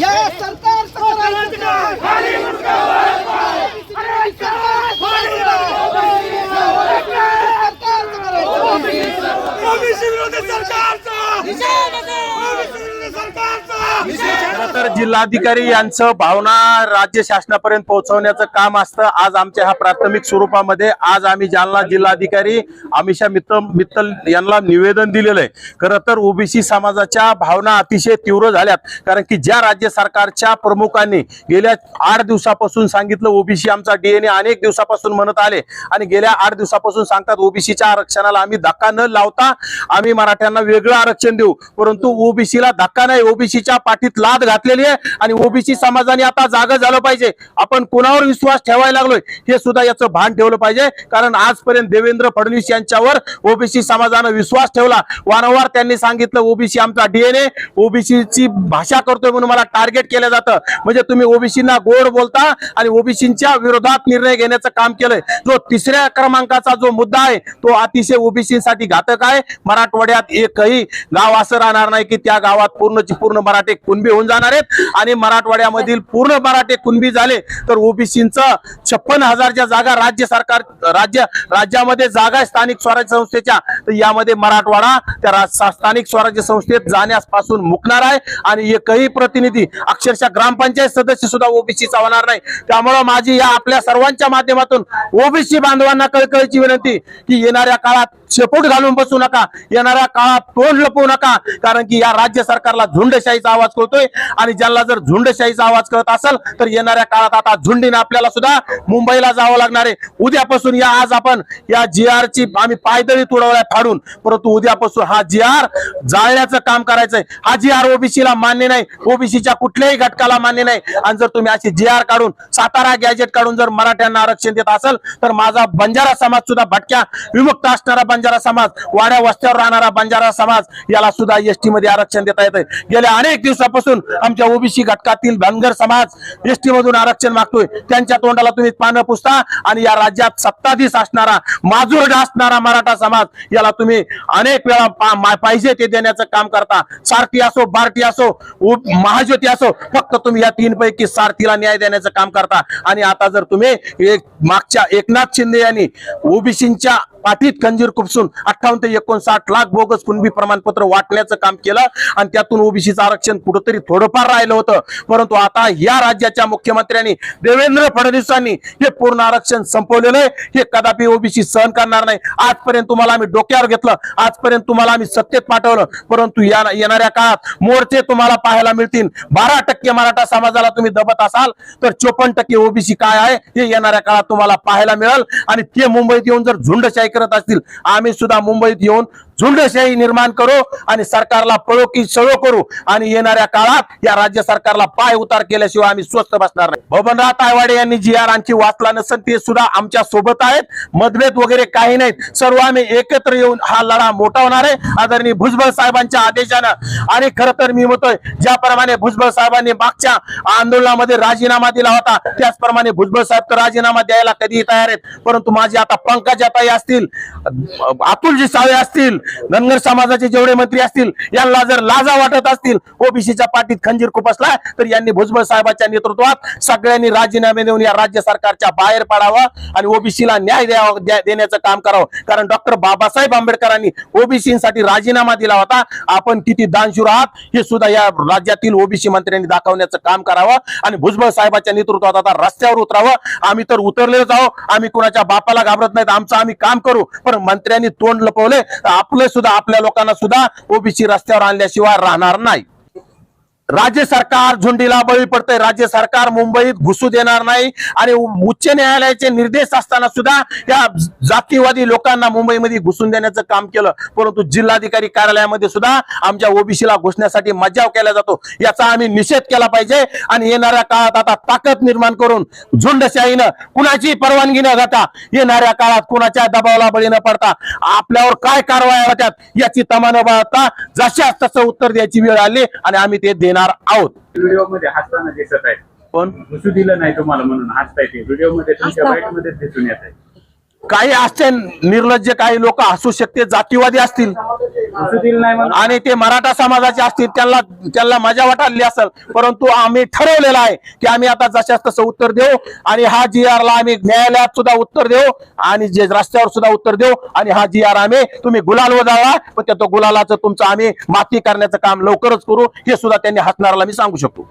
या सरकारचं करायचं काय? सरकारचं करायचं खरं तर जिल्हाधिकारी यांचं भावना राज्य शासनापर्यंत पोहोचवण्याचं काम असतं. आज आमच्या ह्या प्राथमिक स्वरूपामध्ये आज आम्ही जालना जिल्हाधिकारी अमिषा मित्तल मित्तल यांना निवेदन दिलेलं आहे. खरं तर ओबीसी समाजाच्या भावना अतिशय तीव्र झाल्यात. कारण की ज्या राज्य सरकारच्या प्रमुखांनी गेल्या आठ दिवसापासून सांगितलं ओबीसी आमचा डीएनए अनेक दिवसापासून म्हणत आले. आणि गेल्या आठ दिवसापासून सांगतात ओबीसीच्या आरक्षणाला आम्ही धक्का न लावता आम्ही मराठ्यांना वेगळं आरक्षण देऊ. परंतु ओबीसीला धक्का नाही ओबीसीच्या पाठीत लाद घातले घातलेली आहे आणि ओबीसी समाजाने आता जागा झालं पाहिजे. आपण कोणावर विश्वास ठेवायला लागलोय हे सुद्धा याचं भान ठेवलं पाहिजे. कारण आजपर्यंत देवेंद्र फडणवीस यांच्यावर ओबीसी समाजानं विश्वास ठेवला. वारंवार त्यांनी सांगितलं ओबीसी आमचा डीएनए ओबीसीची भाषा करतोय म्हणून मला टार्गेट केलं जातं. म्हणजे तुम्ही ओबीसींना गोड बोलता आणि ओबीसीच्या विरोधात निर्णय घेण्याचं काम केलंय. जो तिसऱ्या क्रमांकाचा जो मुद्दा आहे तो अतिशय ओबीसीसाठी घातक आहे. मराठवाड्यात एकही गाव असं राहणार नाही की त्या गावात पूर्णची पूर्ण मराठे कुणबी होऊन जाणार आहेत आणि मराठवाड्यामधील पूर्ण मराठे कुणबी झाले तर ओबीसीचं छप्पन हजारच्या जागा राज्य सरकार राज्य राज्यामध्ये जागा आहे स्थानिक स्वराज्य संस्थेच्या. तर यामध्ये मराठवाडा त्या स्थानिक स्वराज्य संस्थेत जाण्यापासून मुकणार आहे. आणि एकही प्रतिनिधी अक्षरशः ग्रामपंचायत सदस्य सुद्धा ओबीसीचा होणार नाही. त्यामुळं माझी या आपल्या सर्वांच्या माध्यमातून ओबीसी बांधवांना कळकळीची विनंती की येणाऱ्या काळात शेपूट घालून बसू नका. येणाऱ्या काळात तोंड लपवू नका. कारण की या राज्य सरकारला झुंडशाहीचा आवाज कळतोय. आणि ज्यांना जर झुंडशाहीचा आवाज कळत असेल तर येणाऱ्या काळात आता झुंडीने आपल्याला सुद्धा मुंबईला जावं लागणार आहे. उद्यापासून या आज आपण या जी आर ची आम्ही पायदळी तुडवल्या फाडून परंतु उद्यापासून हा जी आर जाळण्याचं काम करायचंय. हा जी आर ओबीसीला मान्य नाही. ओबीसीच्या कुठल्याही घटकाला मान्य नाही. आणि जर तुम्ही अशी जी आर काढून सातारा गॅजेट काढून जर मराठ्यांना आरक्षण देत असेल तर माझा बंजारा समाज सुद्धा भटक्या विमुक्त असणारा बंजारा समाज वाड्या वस्त्यावर राहणारा बंजारा समाज याला सुद्धा एसटी मध्ये आरक्षण देता येते गेल्या अनेक दिवसापासून आमच्या ओबीसी घटकातील धनगर समाज एसटी मधून आरक्षण मागतोय. त्यांच्या तोंडाला तुम्ही पानं पुसता आणि या राज्यात सत्ताधीश असणारा माजुरडा असणारा मराठा समाज याला तुम्ही अनेक वेळा पा- पाहिजे ते देण्याचं काम करता. सारथी असो बार्टी असो महाज्योती असो फक्त तुम्ही या तीन पैकी सारथीला न्याय देण्याचं काम करता. आणि आता जर तुम्ही एक मागच्या एकनाथ शिंदे यांनी ओबीसीच्या पाठीत खंजीर खुपसून अठ्ठावन्न ते एकोणसाठ लाख बोगस कुणबी प्रमाणपत्र वाटण्याचं काम केलं आणि त्यातून ओबीसीचं आरक्षण कुठंतरी थोडंफार राहिलं होतं. परंतु आता या राज्याच्या मुख्यमंत्र्यांनी देवेंद्र फडणवीसांनी हे पूर्ण आरक्षण संपवलेलं आहे. हे कदापि ओबीसी सहन करणार नाही. आजपर्यंत तुम्हाला आम्ही डोक्यावर घेतलं. आजपर्यंत तुम्हाला आम्ही सत्तेत पाठवलं. परंतु या येणाऱ्या काळात मोर्चे तुम्हाला पाहायला मिळतील. बारा टक्के मराठा समाजाला तुम्ही दबत असाल तर चोपन्न टक्के ओबीसी काय आहे हे येणाऱ्या काळात तुम्हाला पाहायला मिळेल. आणि ते मुंबईत येऊन जर झुंडशाही करत असतील आम्ही सुद्धा मुंबईत येऊन झुंडशाही निर्माण करू आणि सरकारला पळो की सळो करू. आणि येणाऱ्या काळात या राज्य सरकारला पाय उतार केल्याशिवाय आम्ही स्वस्त बसणार नाही. बबनराव तायवाडे यांनी जी आर आणखी वाचला नसेल ते सुद्धा आमच्यासोबत आहेत. मतभेद वगैरे काही नाहीत. सर्व आम्ही एकत्र येऊन हा लढा मोठा होणार आहे. आदरणीय भुजबळ साहेबांच्या आदेशानं. आणि खरं तर मी म्हणतोय ज्याप्रमाणे भुजबळ साहेबांनी मागच्या आंदोलनामध्ये राजीनामा दिला होता त्याचप्रमाणे भुजबळ साहेब तर राजीनामा द्यायला कधीही तयार आहेत. परंतु माझे आता पंकजाताई असतील अतुलजी सावे असतील धनगर समाजाचे जेवढे मंत्री असतील यांना जर लाजा वाटत असतील ओबीसीच्या पाठीत खंजीर खुपसला तर यांनी भुजबळ साहेबांच्या नेतृत्वात सगळ्यांनी राजीनामे देऊन या राज्य सरकारच्या बाहेर पडावं आणि ओबीसीला न्याय द्यावा देण्याचं काम करावं. कारण डॉक्टर बाबासाहेब आंबेडकरांनी ओबीसीसाठी राजीनामा दिला होता. आपण किती दानशूर आहात हे सुद्धा या राज्यातील ओबीसी मंत्र्यांनी दाखवण्याचं काम करावं आणि भुजबळ साहेबांच्या नेतृत्वात आता रस्त्यावर उतरावं. आम्ही तर उतरलेच आहोत. आम्ही कुणाच्या बापाला घाबरत नाहीत. आमचं आम्ही काम करू. पण मंत्र्यांनी तोंड लपवले. तर आपलं सुद्धा आपल्या लोकांना सुद्धा ओबीसी रस्त्यावर आणल्याशिवाय राहणार नाही. राज्य सरकार झुंडीला बळी पडतंय. राज्य सरकार मुंबईत घुसू देणार नाही आणि उच्च न्यायालयाचे निर्देश असताना सुद्धा या जातीवादी लोकांना मुंबईमध्ये घुसून देण्याचं काम केलं. परंतु जिल्हाधिकारी कार्यालयामध्ये सुद्धा आमच्या ओबीसीला घुसण्यासाठी मज्जाव केला जातो. याचा आम्ही निषेध केला पाहिजे आणि येणाऱ्या काळात आता ताकद निर्माण करून झुंडशाहीनं कुणाची परवानगी न घेता येणाऱ्या काळात कुणाच्या दबावाला बळी न पडता आपल्यावर काय कारवाया होत्यात याची तमा न बाळगता जशाच तसं उत्तर द्यायची वेळ आली आणि आम्ही ते देणार आहोत. व्हिडिओमध्ये हसताना दिसत आहे पण घुसू दिलं नाही तुम्हाला म्हणून हसताय ते व्हिडिओमध्ये तुमच्या बाईटमध्ये दिसून येत आहे. काही असते निर्लज्ज काही लोक हसू शकते जातीवादी असतील. आणि ते मराठा समाजाचे असतील त्यांना त्यांना मजा वाटाली असेल परंतु आम्ही ठरवलेलं आहे की आम्ही आता जशास तसं उत्तर देऊ आणि हा जी ला आम्ही न्यायालयात सुद्धा उत्तर देऊ आणि जे रस्त्यावर सुद्धा उत्तर देऊ आणि हा जी आर आम्ही तुम्ही गुलाल वजाळा पण त्या तो गुलालाचं तुमचं आम्ही माती करण्याचं काम लवकरच करू हे सुद्धा त्यांनी हसणाराला मी सांगू शकतो.